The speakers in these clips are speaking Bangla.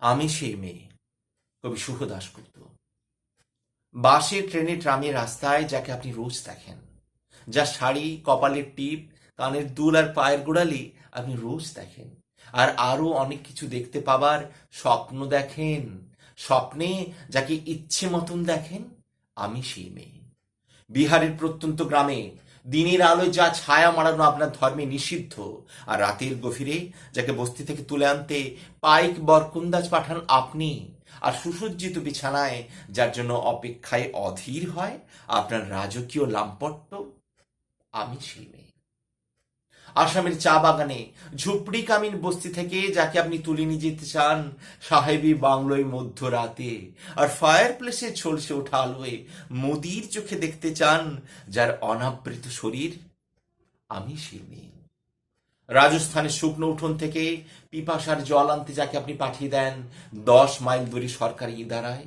আমি সেই মেয়ে। কবি শুভ দাশগুপ্ত বাসে, ট্রেনে, ট্রামে, রাস্তায় যাকে আপনি রোজ দেখেন। যা শাড়ি, কপালের টিপ, কানের দুল আর পায়ের গোড়ালি আপনি রোজ দেখেন। আর আরও অনেক কিছু দেখতে পাবার স্বপ্ন দেখেন। স্বপ্নে যাকে ইচ্ছে মতন দেখেন, আমি সেই মেয়ে। বিহারের প্রত্যন্ত গ্রামে দিনের আলোয় যা ছায়া মারানো আপনার ধর্মে নিষিদ্ধ। আর রাতের গভীরে যাকে বস্তি থেকে তুলে আনতে পাইক বরকুন্দাজ পাঠান আপনি। আর সুসজ্জিত বিছানায় যার জন্য অপেক্ষায় অধীর হয় আপনার রাজকীয় লাম্পট্য, আমি সেই মেয়ে। আসামের চা বাগানে ঝুপড়ি কামিন বস্তি থেকে যাকে আপনি তুলে নিয়ে যেতে চান, সাহেবী বাংলোয় মধ্যরাতে। আর ফায়ার প্লেসে ঝলসে ওঠা আলোয় মোদির চোখে দেখতে চান, যার অনাবৃত শরীর আমি মেয়ে। রাজস্থানের শুকনো উঠোন থেকে পিপাসার জল আনতে যাকে আপনি পাঠিয়ে দেন, দশ মাইল দূরে সরকারি ইদারায়।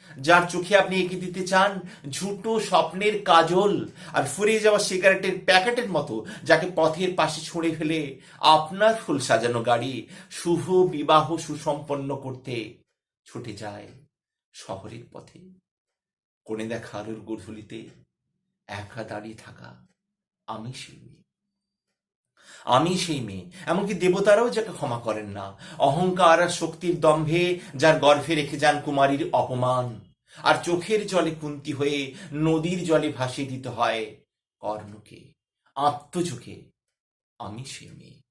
যার চোখে আপনি এঁকে দিতে চান, ঝুটো স্বপ্নের কাজল আর ফুরিয়ে যাওয়া সিগারেটের প্যাকেটের মতো, যাকে পথের পাশে ছুঁড়ে ফেলে আপনার ফুল সাজানো গাড়ি শুভ বিবাহ সুসম্পন্ন করতে ছুটে যায় শহরের পথে। কোণে দেখা আলোর গধূলিতে একা দাঁড়িয়ে থাকা আমি মেয়ে। আমি সেই মেয়ে। এমনকি দেবতারাও যাকে ক্ষমা করেন না। অহংকার আর শক্তির দম্ভে যার গর্ভে রেখে যান কুমারীর অপমান। আর চোখের জলে কুন্তি হয়ে নদীর জলে ভাসিয়ে দিতে হয় কর্ণকে। আত্মযোগে আমি সেই মেয়ে।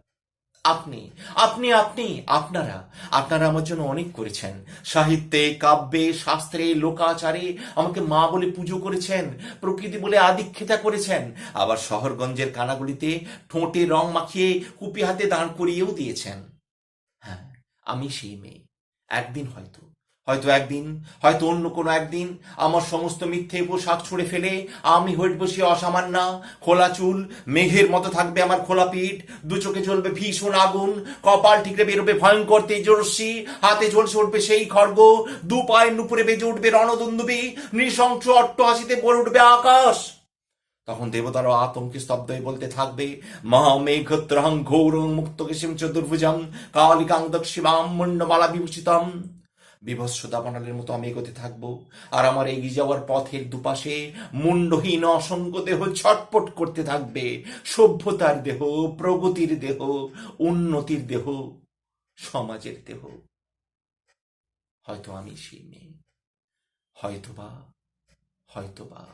আপনি আপনি আপনি, আপনারা আপনারা আমার জন্য অনেক করেছেন। সাহিত্যে, কাব্যে, শাস্ত্রে, লোকাচারে আমাকে মা বলে পুজো করেছেন, প্রকৃতি বলে আদিক্ষেতা করেছেন। আবার শহরগঞ্জের কানাগুলিতে ঠোঁটে রং মাখিয়ে কুপি হাতে দাঁড় করিয়েও দিয়েছেন। হ্যাঁ আমি সেই মেয়ে। একদিন হয়তো হয়তো একদিন, হয়তো অন্য কোনো একদিন আমার সমস্ত মিথ্যে পোশাক ছুঁড়ে ফেলে আমি হইট বসিয়ে অসামান্না খোলা চুল, মেঘের মতো থাকবে আমার খোলা পিঠ, দু চোখে জ্বলবে ভীষণ আগুন, কপাল ঠিকরে বেরোবে ভয়ঙ্কর তেজস্বী, হাতে ঝলসে উঠবে সেই খড়গ দু পায়ের নুপুরে বেজে উঠবে রণদুন্দুবি, নৃশংস অট্ট হাসিতে পড়ে উঠবে আকাশ। তখন দেবতারা আতঙ্কে স্তব্ধ বলতে থাকবে, মহামেঘত্রহং ঘোরং মুক্ত কিসিম চতুর্ভুজম কালিকাং দক্ষিমাম মুন্ডমালা বিভূষিতম। বিভৎস দাবানালের মতো আমি এগোতে থাকব। আর আমার এগিয়ে যাওয়ার পথের দুপাশে মুন্ডহীন অসংখ্য দেহ ছটপট করতে থাকবে। সভ্যতার দেহ, প্রগতির দেহ, উন্নতির দেহ, সমাজের দেহ। হয়তো আমি সেই মেয়ে, হয়তোবা হয়তোবা